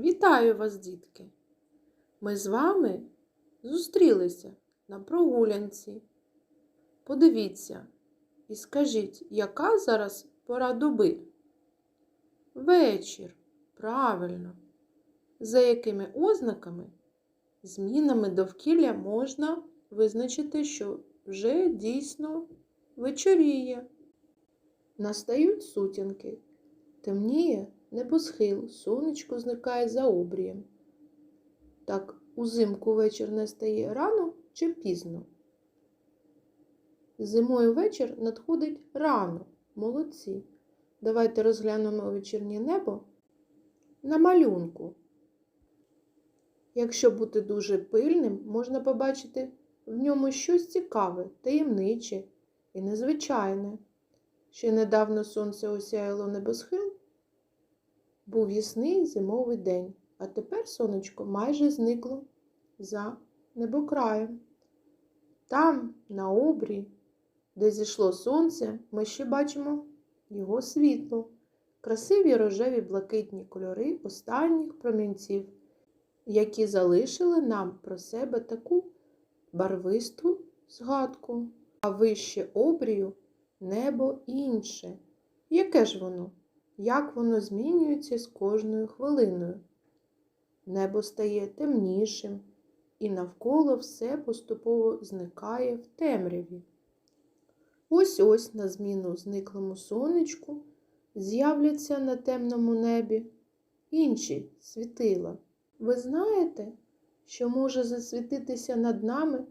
Вітаю вас, дітки! Ми з вами зустрілися на прогулянці. Подивіться і скажіть, яка зараз пора доби? Вечір. Правильно. За якими ознаками, змінами довкілля можна визначити, що вже дійсно вечоріє. Настають сутінки, темніє небосхил, сонечко зникає за обрієм. Так узимку вечір настає рано чи пізно? Зимою вечір надходить рано, молодці. Давайте розглянемо вечірнє небо на малюнку. Якщо бути дуже пильним, можна побачити в ньому щось цікаве, таємниче і незвичайне. Ще недавно сонце осяяло небосхил, був ясний зимовий день, а тепер сонечко майже зникло за небокраєм. Там, на обрі, де зійшло сонце, ми ще бачимо його світло, красиві рожеві блакитні кольори останніх промінців, які залишили нам про себе таку барвисту згадку, а вище обрію небо інше. Яке ж воно? Як воно змінюється з кожною хвилиною? Небо стає темнішим, і навколо все поступово зникає в темряві. Ось ось на зміну зниклому сонечку з'являться на темному небі інші світила. Ви знаєте, що може засвітитися над нами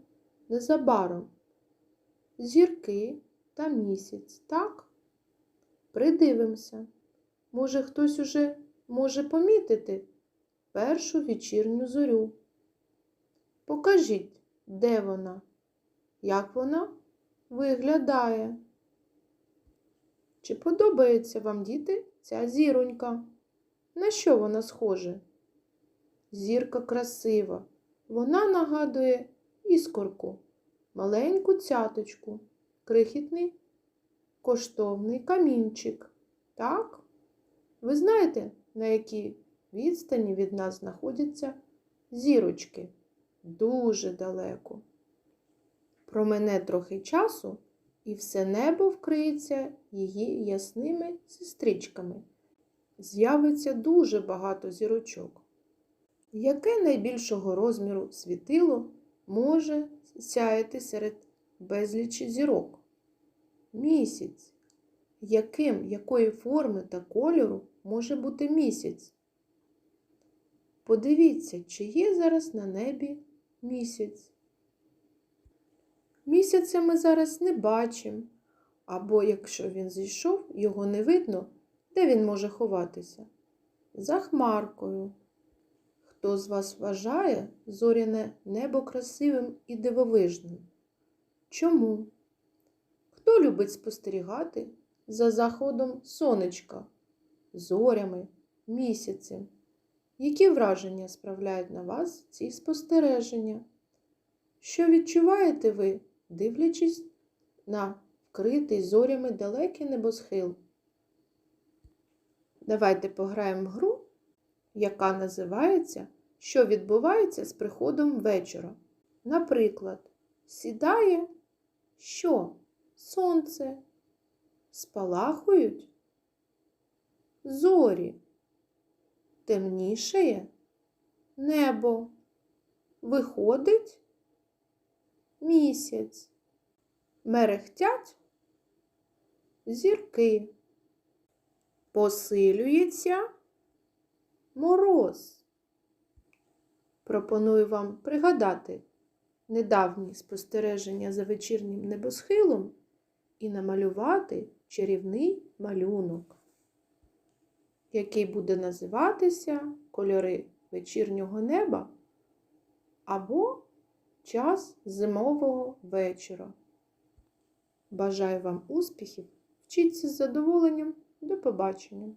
незабаром зірки та місяць, так? Придивимося. Може, хтось уже може помітити першу вечірню зорю. Покажіть, де вона, як вона виглядає. Чи подобається вам, діти, ця зіронька? На що вона схожа? Зірка красива. Вона нагадує іскорку, маленьку цяточку, крихітний коштовний камінчик. Так? Ви знаєте, на якій відстані від нас знаходяться зірочки? Дуже далеко. Промене трохи часу, і все небо вкриється її ясними сестричками. З'явиться дуже багато зірочок. Яке найбільшого розміру світило може сяяти серед безлічі зірок? Місяць. Яким, якої форми та кольору може бути місяць? Подивіться, чи є зараз на небі місяць. Місяця ми зараз не бачимо, або якщо він зійшов, його не видно, де він може ховатися? За хмаркою. Хто з вас вважає зоряне небо красивим і дивовижним? Чому? Хто любить спостерігати за заходом сонечка, зорями, місяцем? Які враження справляють на вас ці спостереження? Що відчуваєте ви, дивлячись на вкритий зорями далекий небосхил? Давайте пограємо в гру, яка називається Що відбувається з приходом вечора. Наприклад, сідає що? Сонце. Спалахують зорі. Темнішає небо. Виходить місяць. Мерехтять зірки. Посилюється мороз. Пропоную вам пригадати недавні спостереження за вечірнім небосхилом і намалювати чарівний малюнок, який буде називатися Кольори вечірнього неба або Час зимового вечора. Бажаю вам успіхів! Вчіться з задоволенням! До побачення!